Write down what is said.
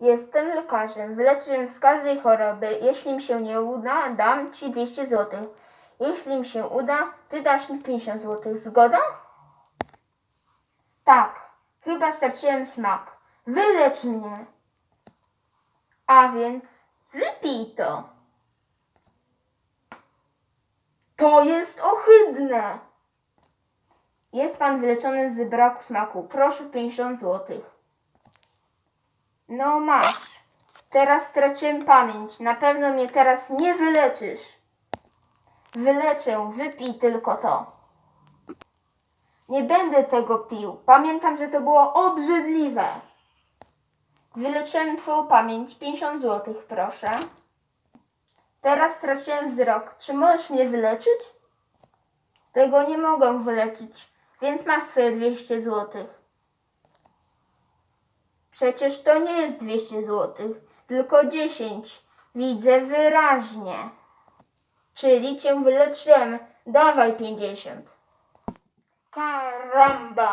Jestem lekarzem. Wyleczę z każdej choroby. Jeśli mi się nie uda, dam ci 200 zł. Jeśli mi się uda, ty dasz mi 50 zł. Zgoda? Tak. Chyba straciłem smak. Wylecz mnie. A więc wypij to. To jest ohydne. Jest pan wyleczony z braku smaku. Proszę 50 zł. No masz. Teraz straciłem pamięć. Na pewno mnie teraz nie wyleczysz. Wyleczę, wypij tylko to. Nie będę tego pił. Pamiętam, że to było obrzydliwe. Wyleczyłem twoją pamięć. 50 zł, proszę. Teraz straciłem wzrok. Czy możesz mnie wyleczyć? Tego nie mogę wyleczyć, więc masz swoje 200 zł. Przecież to nie jest 200 zł, tylko 10. Widzę wyraźnie. Czyli cię wyleczyłem. Dawaj 50. Karamba!